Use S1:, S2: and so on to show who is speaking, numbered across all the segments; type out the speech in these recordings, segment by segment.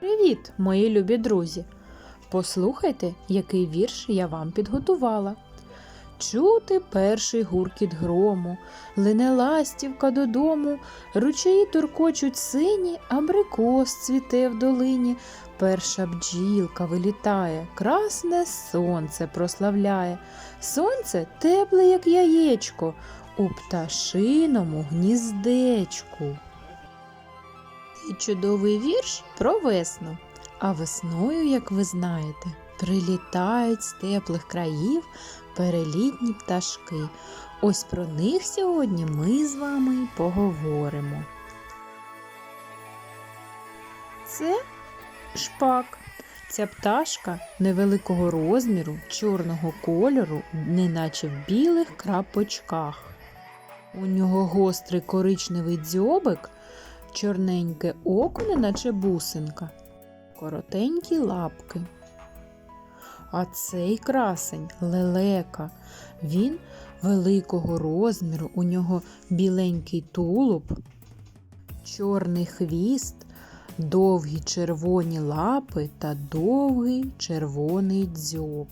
S1: Привіт, мої любі друзі! Послухайте, який вірш я вам підготувала. Чути перший гуркіт грому, лине ластівка додому, ручаї туркочуть сині, абрикос цвіте в долині. Перша бджілка вилітає, красне сонце прославляє. Сонце тепле, як яєчко, у пташиному гніздечку. І чудовий вірш про весну. А весною, як ви знаєте, прилітають з теплих країв перелітні пташки. Ось про них сьогодні ми з вами поговоримо. Це шпак. Ця пташка невеликого розміру, чорного кольору, неначе в білих крапочках. У нього гострий коричневий дзьобик, чорненьке око, неначе бусинка, коротенькі лапки. А цей красень лелека. Він великого розміру, у нього біленький тулуб, чорний хвіст, довгі червоні лапи та довгий червоний дзьоб.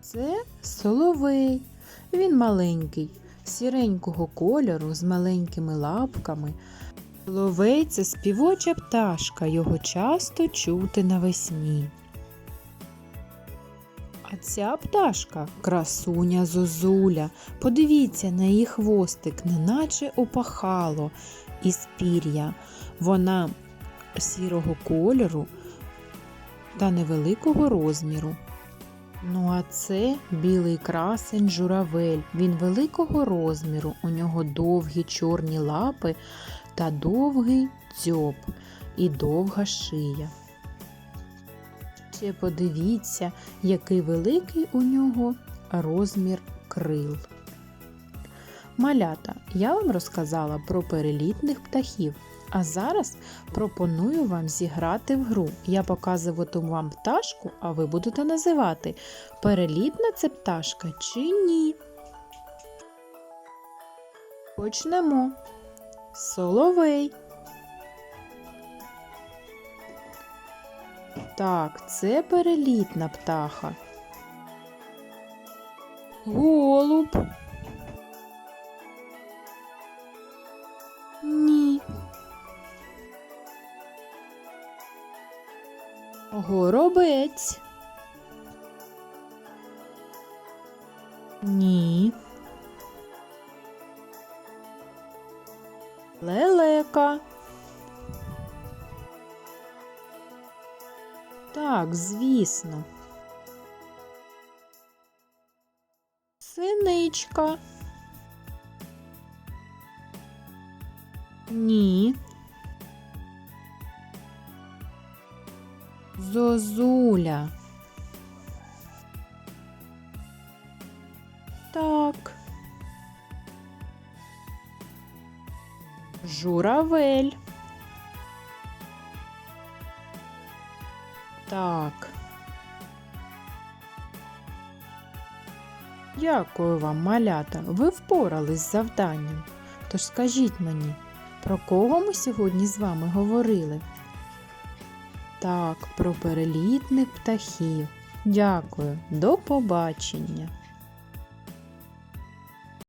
S1: Це соловей. Він маленький, сіренького кольору з маленькими лапками. Соловей співоча пташка, його часто чути навесні. А ця пташка красуня зозуля. Подивіться на її хвостик, неначе опахало із пір'я. Вона сірого кольору та невеликого розміру. Ну, а це білий красень журавель. Він великого розміру. У нього довгі чорні лапи та довгий дзьоб і довга шия. Ще подивіться, який великий у нього розмір крил. Малята, я вам розказала про перелітних птахів. А зараз пропоную вам зіграти в гру. Я показуватиму вам пташку, а ви будете називати, перелітна це пташка чи ні. Почнемо. Соловей. Так, це перелітна птаха. Голуб. Ні. Горобець. Ні. Лелека. Так, звісно. Синичка. Ні. Зозуля. Так. Журавель. Так. Дякую вам, малята. Ви впорались з завданням. Тож скажіть мені, про кого ми сьогодні з вами говорили? Так, про перелітних птахів. Дякую, до побачення!